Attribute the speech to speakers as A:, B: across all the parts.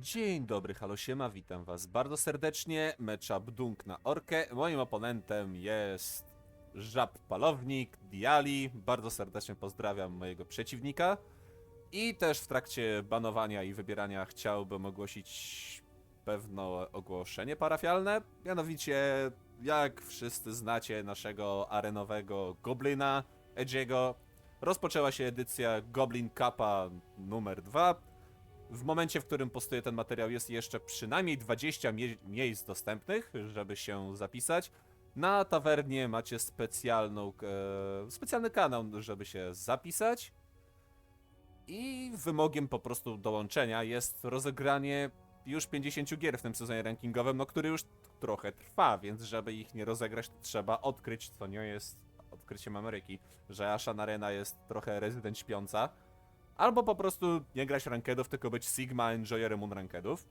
A: Dzień dobry, halo siema, witam was bardzo serdecznie. Matchup Dunk na Orkę. Moim oponentem jest Żab Palownik, Diali. Bardzo serdecznie pozdrawiam mojego przeciwnika. I też w trakcie banowania i wybierania chciałbym ogłosić pewne ogłoszenie parafialne. Mianowicie, jak wszyscy znacie naszego arenowego goblina, Edgiego, rozpoczęła się edycja Goblin Cupa numer 2. W momencie, w którym postuję ten materiał, jest jeszcze przynajmniej 20 mie miejsc dostępnych, żeby się zapisać. Na tawernie macie specjalną, e, specjalny kanał, żeby się zapisać. I wymogiem po prostu dołączenia jest rozegranie już 50 gier w tym sezonie rankingowym, no który już trochę trwa, więc żeby ich nie rozegrać, trzeba odkryć, co nie jest odkryciem Ameryki, że Ashan Arena jest trochę rezydent śpiąca. Albo po prostu nie grać rankedów, tylko być Sigma enjoyerem unrankedów.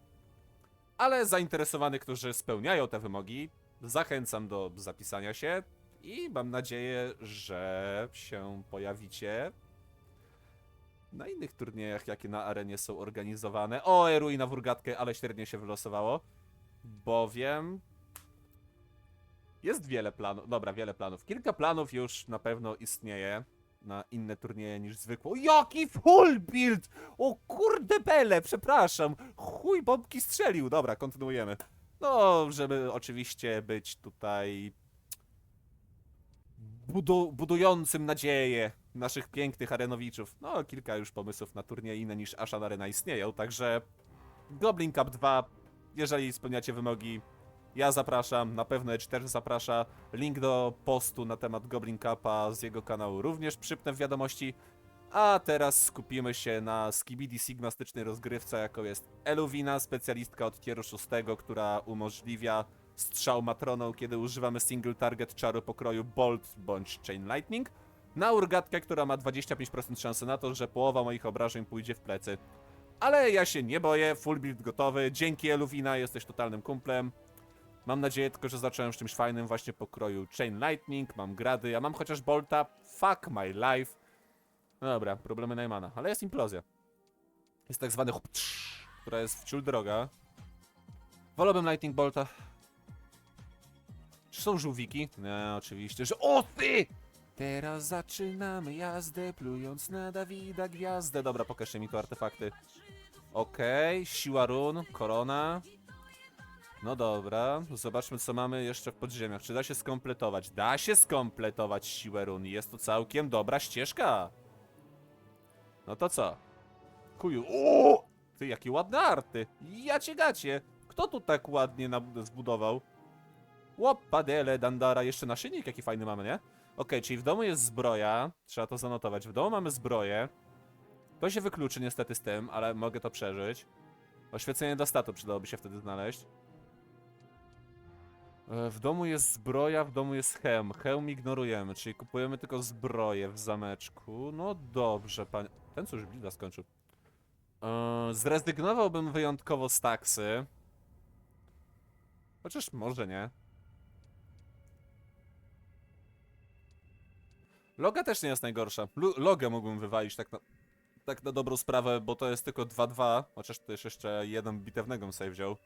A: Ale zainteresowanych, którzy spełniają te wymogi, zachęcam do zapisania się i mam nadzieję, że się pojawicie na innych turniejach, jakie na arenie są organizowane. O, Erui na wurgatkę, ale średnio się wylosowało. Bowiem jest wiele planów. Dobra, wiele planów. Kilka planów już na pewno istnieje na inne turnieje niż zwykło. Jaki full build! O kurde bele, przepraszam. Chuj, bombki strzelił. Dobra, kontynuujemy. No, żeby oczywiście być tutaj budu budującym nadzieję naszych pięknych arenowiczów. No, kilka już pomysłów na turnieje inne niż Ashan Arena istnieją, także Goblin Cup 2, jeżeli spełniacie wymogi, ja zapraszam, na pewno Edge też zaprasza. Link do postu na temat Goblin Cupa z jego kanału również przypnę w wiadomości. A teraz skupimy się na Skibidi Sigmastycznej rozgrywce, jaką jest Eluwina, specjalistka od tieru 6, która umożliwia strzał matroną, kiedy używamy single target czaru pokroju Bolt bądź Chain Lightning, na urgatkę, która ma 25% szansy na to, że połowa moich obrażeń pójdzie w plecy. Ale ja się nie boję, full build gotowy, dzięki Eluwina jesteś totalnym kumplem. Mam nadzieję tylko, że zacząłem z czymś fajnym właśnie pokroju Chain Lightning, mam grady, ja mam chociaż Bolta, fuck my life. No dobra, problemy Neymana, ale jest implozja. Jest tak zwany która jest wciul droga. Wolałbym Lightning Bolta. Czy są żółwiki? Nie, oczywiście, że... O ty! Teraz zaczynamy jazdę, plując na Dawida gwiazdę. Dobra, pokażcie mi tu artefakty. Okej, siła run, korona. No dobra, zobaczmy co mamy jeszcze w podziemiach. Czy da się skompletować? Da się skompletować siłę run. Jest to całkiem dobra ścieżka. No to co? Kuju. O! Ty, jakie ładne arty. Ja cię gacie. Kto tu tak ładnie zbudował? Łopadele, dandara. Jeszcze naszyjnik jaki fajny mamy, nie? Okej, czyli w domu jest zbroja. Trzeba to zanotować. W domu mamy zbroję. To się wykluczy niestety z tym, ale mogę to przeżyć. Oświecenie do statu przydałoby się wtedy znaleźć. E, W domu jest zbroja, w domu jest hełm. Hełm ignorujemy, czyli kupujemy tylko zbroję w zameczku. No dobrze, panie. Ten cóż, blida skończył. E, Zrezygnowałbym wyjątkowo z taksy. Chociaż może nie. Loga też nie jest najgorsza. Lu- Logę mógłbym wywalić tak na, tak na dobrą sprawę, bo to jest tylko 2-2. Chociaż to jeszcze jeden bitewnego bym sobie wziął.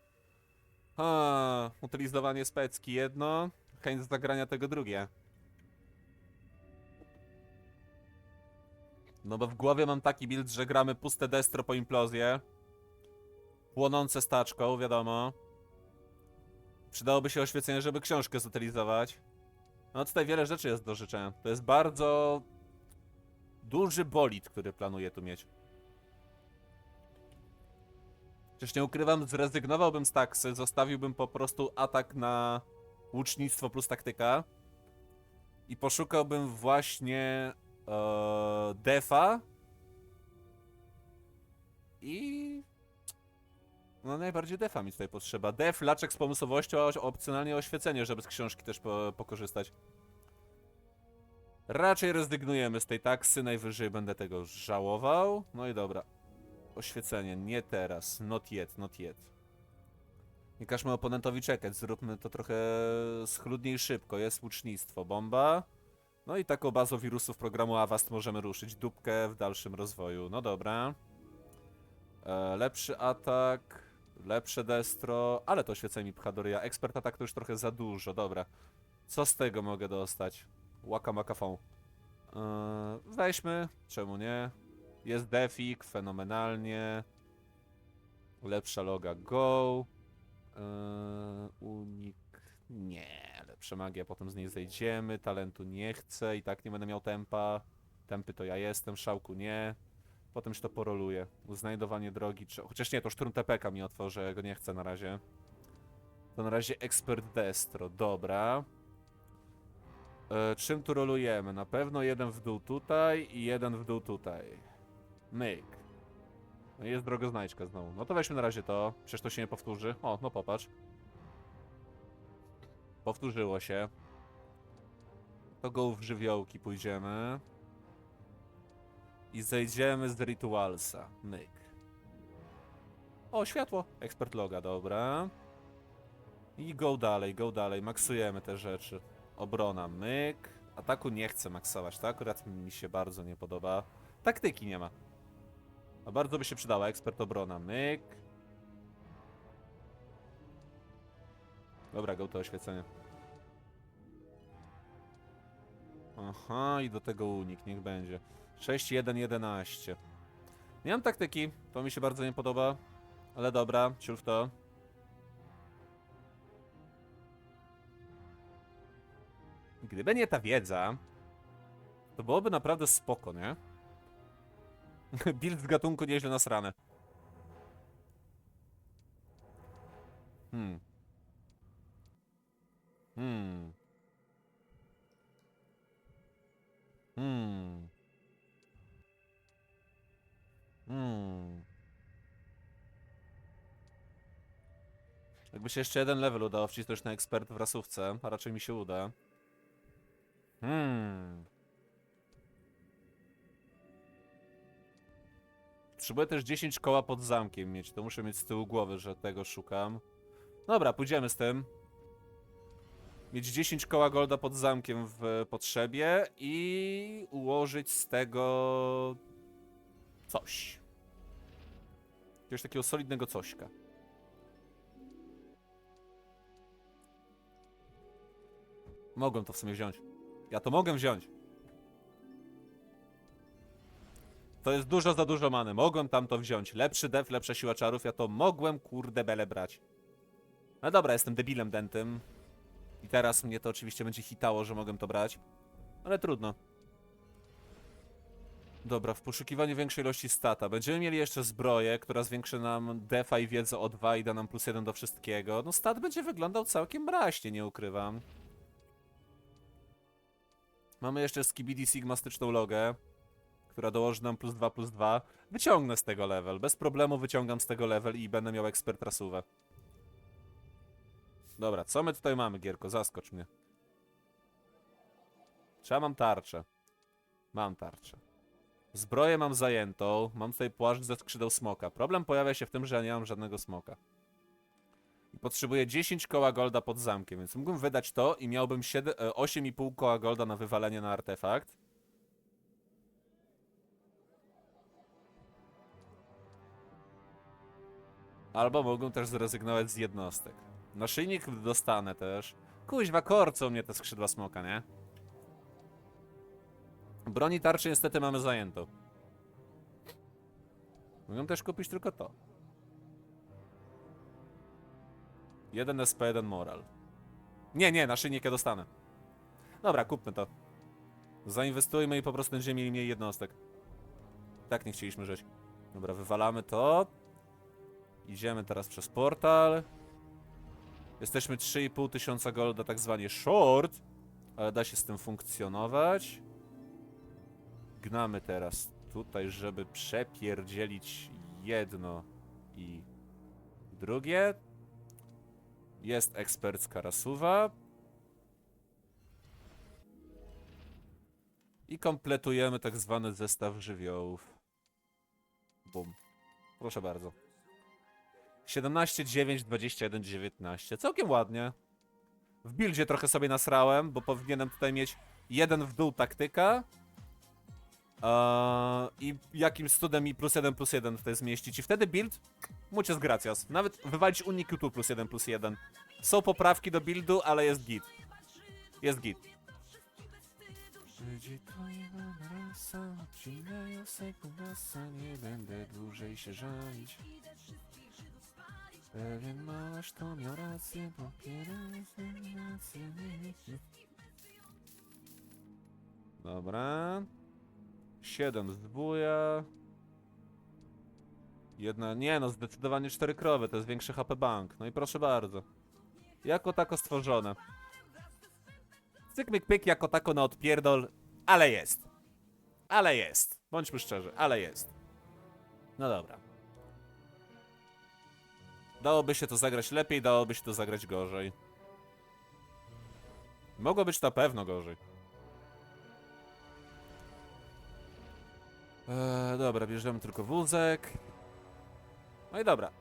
A: A, utylizowanie specki jedno, chęć zagrania tego drugie. No bo w głowie mam taki build, że gramy puste destro po implozję. Płonące staczką, wiadomo. Przydałoby się oświecenie, żeby książkę zutylizować. No tutaj wiele rzeczy jest do życzenia. To jest bardzo duży bolid, który planuję tu mieć. Przecież nie ukrywam, zrezygnowałbym z taksy, zostawiłbym po prostu atak na łucznictwo plus taktyka i poszukałbym właśnie e, defa i no najbardziej defa mi tutaj potrzeba. Def, laczek z pomysłowością, a opcjonalnie oświecenie, żeby z książki też po, pokorzystać. Raczej rezygnujemy z tej taksy, najwyżej będę tego żałował. No i dobra. Oświecenie, nie teraz. Not yet, not yet. Nie każmy oponentowi czekać, zróbmy to trochę schludniej szybko. Jest łucznictwo, bomba. No i taką bazą wirusów programu Avast możemy ruszyć dupkę w dalszym rozwoju. No dobra. E, lepszy atak. Lepsze destro, ale to oświecenie mi pcha do ryja. Ekspert atak to już trochę za dużo, dobra. Co z tego mogę dostać? Łaka makafon. Yy, weźmy, czemu nie? Jest defik, fenomenalnie. Lepsza loga, go. Yy, unik, nie. Lepsza magia, potem z niej zejdziemy. Talentu nie chcę i tak nie będę miał tempa. Tempy to ja jestem, szałku nie. Potem się to poroluje. Znajdowanie drogi, czy... chociaż nie, to szturm TPK mi otworzę, ja go nie chcę na razie. To na razie ekspert destro, dobra. E, czym tu rolujemy? Na pewno jeden w dół tutaj i jeden w dół tutaj. Myk. No jest drogoznajdźka znowu. No to weźmy na razie to. Przecież to się nie powtórzy. O, no popatrz. Powtórzyło się. To go w żywiołki pójdziemy. I zejdziemy z Ritualsa. Myk. O, światło. Ekspert loga, dobra. I go dalej, go dalej. Maksujemy te rzeczy. Obrona, myk. Ataku nie chcę maksować, to akurat mi się bardzo nie podoba. Taktyki nie ma. A bardzo by się przydała. Ekspert obrona, myk. Dobra, go to oświecenie. Aha, i do tego unik, niech będzie. 6, 1, 11. Nie mam taktyki, to mi się bardzo nie podoba. Ale dobra, ciul w to. Gdyby nie ta wiedza, to byłoby naprawdę spoko, nie? Build z gatunku nieźle nasrane. Hmm. Hmm. Hmm. Hmm. Jakby się jeszcze jeden level udało wcisnąć na ekspert w rasówce, a raczej mi się uda. Hmm. Potrzebuję też 10 koła pod zamkiem mieć, to muszę mieć z tyłu głowy, że tego szukam. Dobra, pójdziemy z tym. Mieć 10 koła golda pod zamkiem w potrzebie i ułożyć z tego coś. Jakiegoś takiego solidnego cośka. Mogłem to w sumie wziąć. Ja to mogę wziąć. To jest dużo za dużo many. Mogłem tam to wziąć. Lepszy def, lepsza siła czarów. Ja to mogłem, kurde, bele brać. No dobra, jestem debilem dentym. I teraz mnie to oczywiście będzie hitało, że mogłem to brać. Ale trudno. Dobra, w poszukiwaniu większej ilości stata. Będziemy mieli jeszcze zbroję, która zwiększy nam defa i wiedzę o 2 i da nam plus 1 do wszystkiego. No stat będzie wyglądał całkiem braśnie, nie ukrywam. Mamy jeszcze Skibidi Sigmastyczną logę, która dołoży nam plus 2 plus 2. Wyciągnę z tego level. Bez problemu wyciągam z tego level i będę miał ekspert rasówę. Dobra, co my tutaj mamy, Gierko? Zaskocz mnie. Czy ja mam tarczę? Mam tarczę. Zbroję mam zajętą, mam tutaj płaszcz ze skrzydeł smoka. Problem pojawia się w tym, że ja nie mam żadnego smoka. I potrzebuję 10 koła golda pod zamkiem, więc mógłbym wydać to i miałbym 7, e, 8,5 koła golda na wywalenie na artefakt. Albo mógłbym też zrezygnować z jednostek. Naszyjnik dostanę też. Kuźwa, korcą mnie te skrzydła smoka, nie? Broni tarczy niestety mamy zajętą. Mogę też kupić tylko to. Jeden SP, jeden moral. Nie, nie, naszyjnik ja dostanę. Dobra, kupmy to. Zainwestujmy i po prostu będziemy mieli mniej jednostek. Tak nie chcieliśmy żyć. Dobra, wywalamy to. Idziemy teraz przez portal. Jesteśmy 3,5 tysiąca golda, tak zwanie short. Ale da się z tym funkcjonować. Gnamy teraz tutaj, żeby przepierdzielić jedno i drugie. Jest ekspercka rasuwa. I kompletujemy tak zwany zestaw żywiołów. Bum. Proszę bardzo. 17, 9, 21, 19. Całkiem ładnie. W buildzie trochę sobie nasrałem, bo powinienem tutaj mieć jeden w dół taktyka. Eee, I jakimś cudem i plus 1 plus 1 tutaj zmieścić. I wtedy build, muchas gracias. Nawet wywalić unik tu plus 1 plus 1. Są poprawki do buildu, ale jest git. Jest git. Nie będę dłużej się żalić. Pewien malarz to miał rację, bo rację. Dobra. Siedem zbója. Jedna, nie no, zdecydowanie cztery krowy, to jest większy HP bank. No i proszę bardzo. Jako tako stworzone. Cyk, myk, pyk, jako tako na odpierdol, ale jest. Ale jest. Bądźmy szczerzy, ale jest. No dobra. Dałoby się to zagrać lepiej, dałoby się to zagrać gorzej. Mogło być na pewno gorzej. Eee, dobra, bierzemy tylko wózek. No i dobra.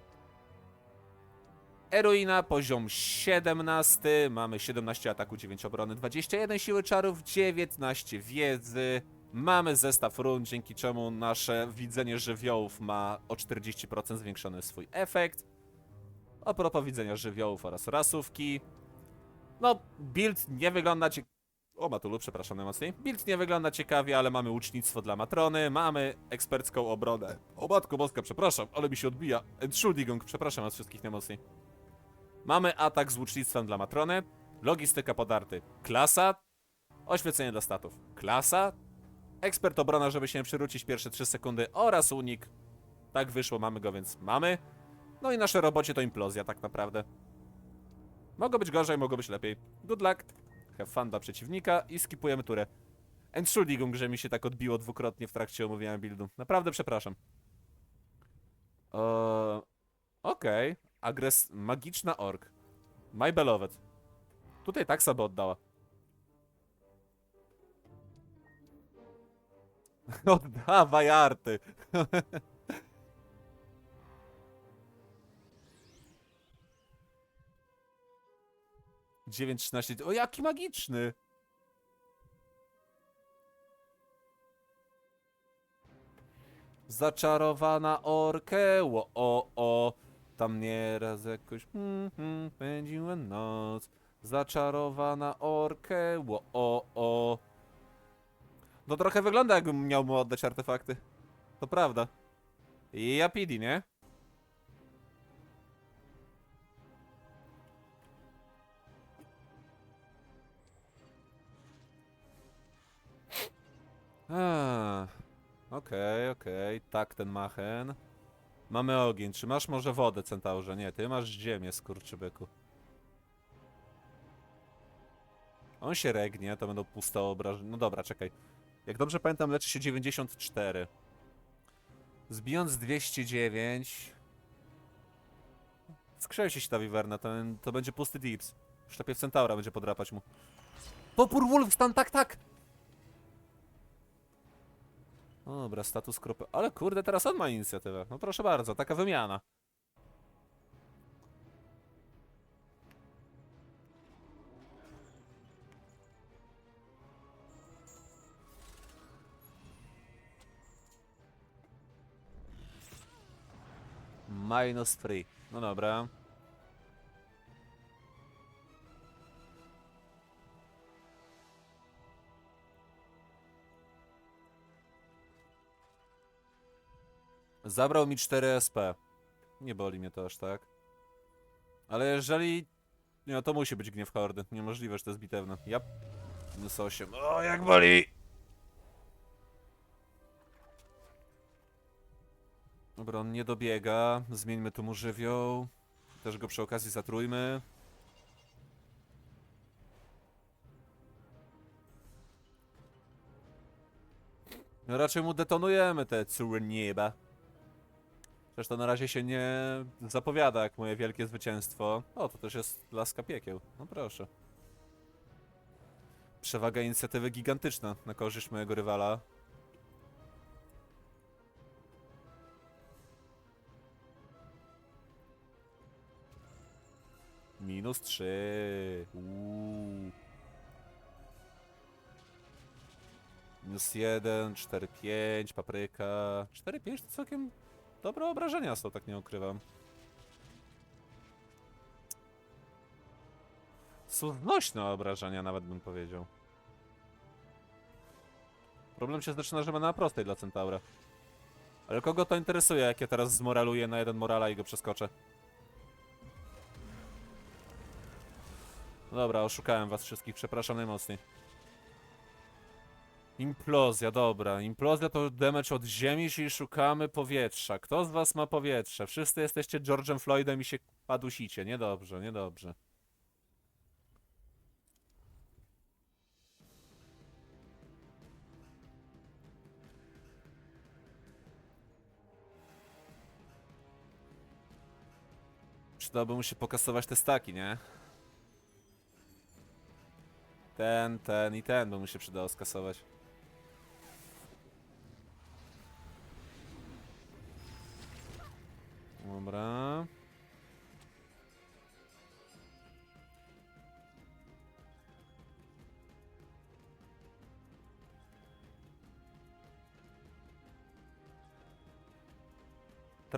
A: Eruina, poziom 17. Mamy 17 ataku, 9 obrony, 21 siły czarów, 19 wiedzy. Mamy zestaw run, dzięki czemu nasze widzenie żywiołów ma o 40% zwiększony swój efekt. A propos widzenia żywiołów oraz rasówki. No, build nie wygląda cie... O, Matulu, przepraszam najmocniej. Build nie wygląda ciekawie, ale mamy łucznictwo dla Matrony, mamy ekspercką obronę. O matko boska, przepraszam, ale mi się odbija. Entschuldigung, przepraszam was wszystkich najmocniej. Mamy atak z łucznictwem dla Matrony, logistyka podarty, klasa, oświecenie dla statów, klasa, ekspert obrona, żeby się przywrócić pierwsze 3 sekundy oraz unik. Tak wyszło, mamy go, więc mamy. No i nasze robocie to implozja tak naprawdę. Mogło być gorzej, mogło być lepiej. Good luck. Have fun dla przeciwnika i skipujemy turę. Entschuldigung, że mi się tak odbiło dwukrotnie w trakcie omówienia buildu. Naprawdę przepraszam. Eee, Okej. Agres... Magiczna ork. My beloved. Tutaj tak sobie oddała. Oddawaj arty. Dziewięć, trzynaście. O, jaki magiczny! Zaczarowana orkeło, o, o. Tam nieraz jakoś hmm, hmm, pędziłem noc. Zaczarowana orkeło, o, o. No trochę wygląda jakbym miał mu oddać artefakty. To prawda. I ja pidi, nie? Okej, tak ten machen. Mamy ogień. Czy masz może wodę, centaurze? Nie, ty masz ziemię, skurczybyku. On się regnie, to będą puste obrażenia. No dobra, czekaj. Jak dobrze pamiętam, leczy się 94. Zbijąc 209... Skrzewcie się ta wiwerna, to, to będzie pusty dips. Już lepiej w centaura będzie podrapać mu. Topór Wolfstan, tak, tak! No dobra, status kropy. Ale kurde, teraz on ma inicjatywę. No proszę bardzo, taka wymiana. Minus free. No dobra. Zabrał mi 4 SP. Nie boli mnie to aż tak. Ale jeżeli... No to musi być gniew hordy. Niemożliwe, że to jest bitewne. Ja... Minus 8. O, jak boli! Dobra, on nie dobiega. Zmieńmy tu mu żywioł. Też go przy okazji zatrójmy. No raczej mu detonujemy te cury nieba. Zresztą na razie się nie zapowiada jak moje wielkie zwycięstwo. O, to też jest laska piekieł. No proszę. Przewaga inicjatywy gigantyczna na korzyść mojego rywala. Minus 3. Uuu. Minus 1, 4, 5, papryka. 4, 5 to całkiem dobre obrażenia są, tak nie ukrywam. Są znośne obrażenia, nawet bym powiedział. Problem się zaczyna, że ma na prostej dla Centaura. Ale kogo to interesuje, jak ja teraz zmoraluję na jeden morala i go przeskoczę? Dobra, oszukałem was wszystkich, przepraszam najmocniej. Implozja, dobra. Implozja to damage od ziemi, czyli szukamy powietrza. Kto z was ma powietrze? Wszyscy jesteście George'em Floydem i się padusicie. Niedobrze, niedobrze. Przydałoby mu się pokasować te staki, nie? Ten, ten i ten by mu się przydało skasować.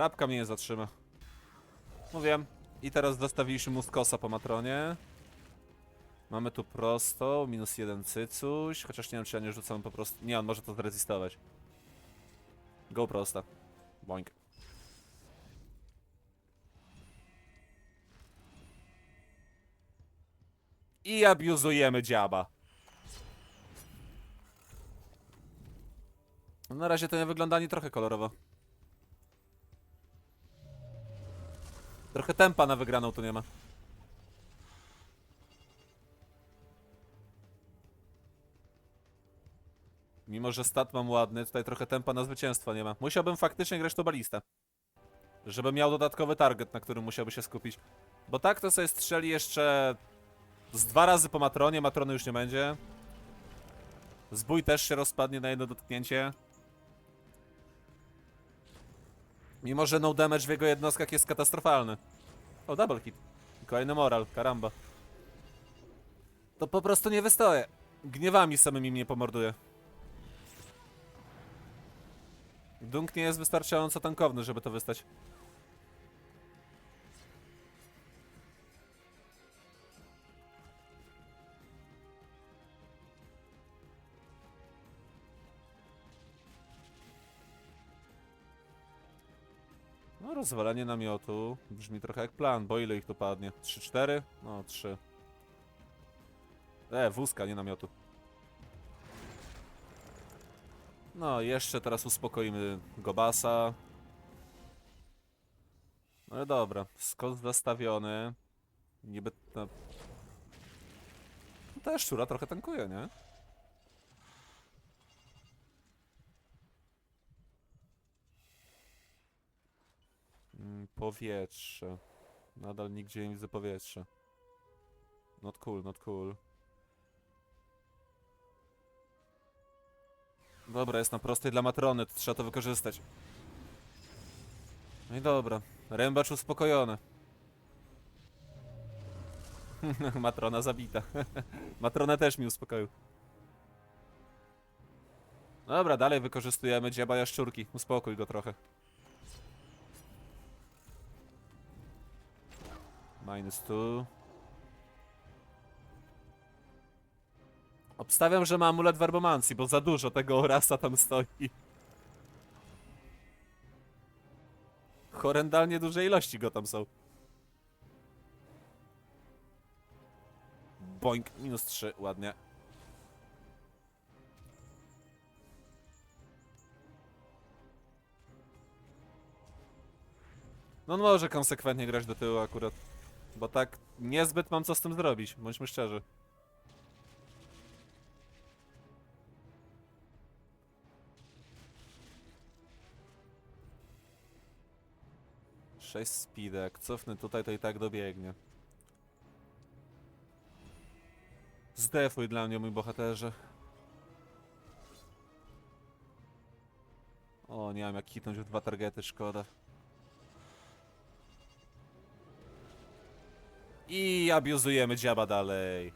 A: Trapka mnie nie zatrzyma. Mówiłem. I teraz dostawiliśmy mu skosa po matronie. Mamy tu prosto, minus jeden cycuś, chociaż nie wiem czy ja nie rzucam po prostu... Nie, on może to zrezistować. Go prosta. Boink. I abuzujemy dziaba. No na razie to nie wygląda ani trochę kolorowo. Trochę tempa na wygraną tu nie ma. Mimo, że stat mam ładny, tutaj trochę tempa na zwycięstwo nie ma. Musiałbym faktycznie grać to balistę. Żeby miał dodatkowy target, na którym musiałby się skupić. Bo tak to sobie strzeli jeszcze z dwa razy po matronie, matrony już nie będzie. Zbój też się rozpadnie na jedno dotknięcie. Mimo, że no damage w jego jednostkach jest katastrofalny. O, double hit. Kolejny moral, karamba. To po prostu nie wystoję. Gniewami samymi mnie pomorduje. Dunk nie jest wystarczająco tankowny, żeby to wystać. Rozwalenie namiotu brzmi trochę jak plan, bo ile ich tu padnie? 3-4? No, 3. E, wózka, nie namiotu. No, jeszcze teraz uspokoimy Gobasa. No dobra, skos zastawiony. Niby... No... no Ta szczura trochę tankuje, nie? Powietrze. Nadal nigdzie nie widzę powietrza. Not cool, not cool. Dobra, jest na prostej dla matrony, to trzeba to wykorzystać. No i dobra, rębacz uspokojony. Matrona zabita. Matronę też mi uspokoił. Dobra, dalej wykorzystujemy dziaba jaszczurki. Uspokój go trochę. Minus two. Obstawiam, że ma amulet warbomancji, bo za dużo tego orasa tam stoi. Horrendalnie duże ilości go tam są. Boink, minus 3, ładnie. No on może konsekwentnie grać do tyłu akurat. Bo tak niezbyt mam co z tym zrobić, bądźmy szczerzy. Sześć speedek, cofnę tutaj, to i tak dobiegnie. Zdefuj dla mnie, mój bohaterze. O, nie mam jak hitnąć w dwa targety, szkoda. I abiuzujemy dziaba dalej.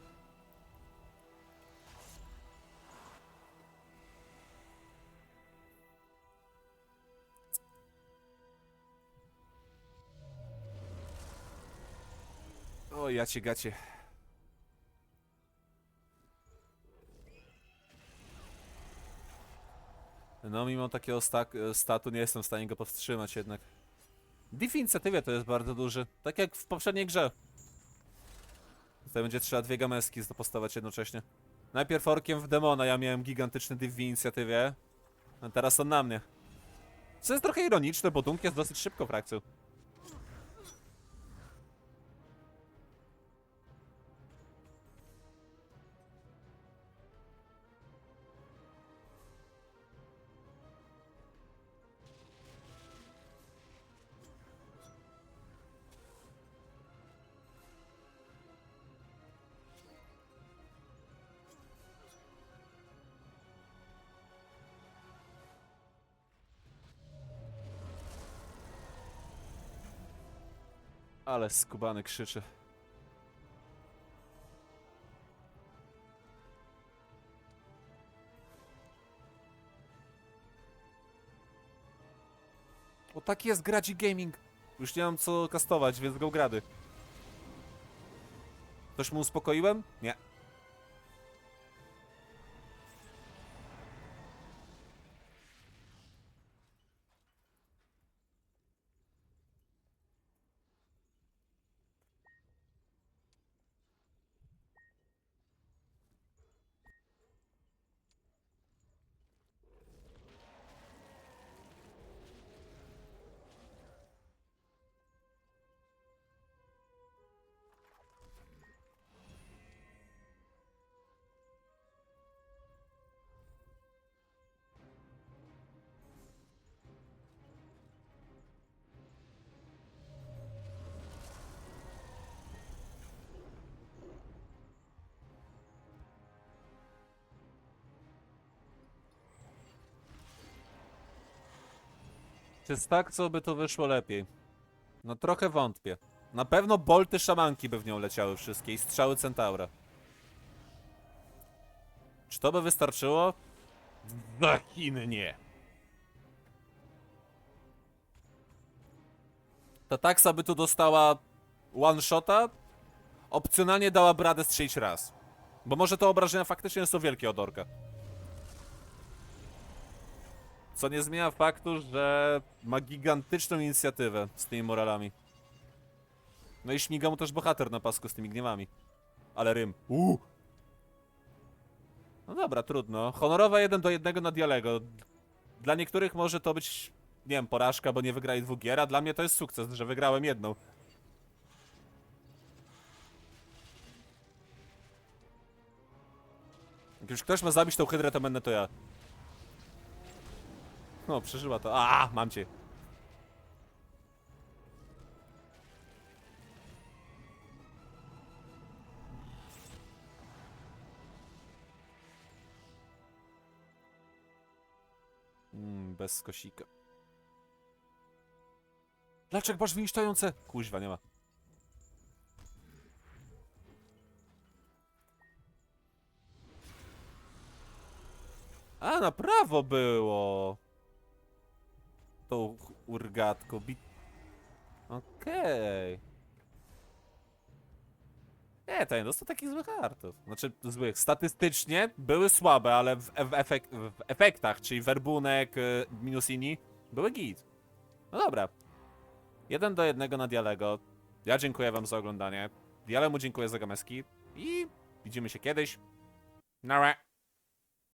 A: O, ja cię gacie. No, mimo takiego sta statu nie jestem w stanie go powstrzymać jednak. Diff inicjatywie to jest bardzo duży, tak jak w poprzedniej grze. Tutaj będzie trzeba dwie gameski postawać jednocześnie. Najpierw orkiem w demona ja miałem gigantyczny diff w inicjatywie. A teraz on na mnie. Co jest trochę ironiczne, bo Dunk jest dosyć szybko frakcją. Ale skubany krzyczy. O tak jest Gradzi Gaming. Już nie mam co kastować, więc go grady. Coś mu uspokoiłem? Nie. Czy jest tak, co by to wyszło lepiej? No trochę wątpię. Na pewno bolty szamanki by w nią leciały wszystkie i strzały centaura. Czy to by wystarczyło? Na nie. Ta taksa by tu dostała one shota, opcjonalnie dała bradę strzelić raz. Bo może te obrażenia faktycznie są wielkie od orka. Co nie zmienia faktu, że ma gigantyczną inicjatywę z tymi moralami. No i śmiga mu też bohater na pasku z tymi gniewami. Ale rym. Uuu. No dobra, trudno. Honorowa 1 do 1 na Dialego. Dla niektórych może to być, nie wiem, porażka, bo nie wygrali dwóch gier, a dla mnie to jest sukces, że wygrałem jedną. Jak już ktoś ma zabić tą hydrę, to będę to ja. No, przeżyła to. A, mam cię. Mm, bez kosika. Dlaczego masz wyniszczające? Kuźwa, nie ma. A, na prawo było. Tą urgatką. Bi... Okej. Nie, to nie dostał takich złych artów. Znaczy, złych. Statystycznie były słabe, ale w, w, efek w efektach, czyli werbunek, y, minus inni, były git. No dobra. Jeden do jednego na Dialego. Ja dziękuję wam za oglądanie. Dialemu dziękuję za gameski. I widzimy się kiedyś. Nara.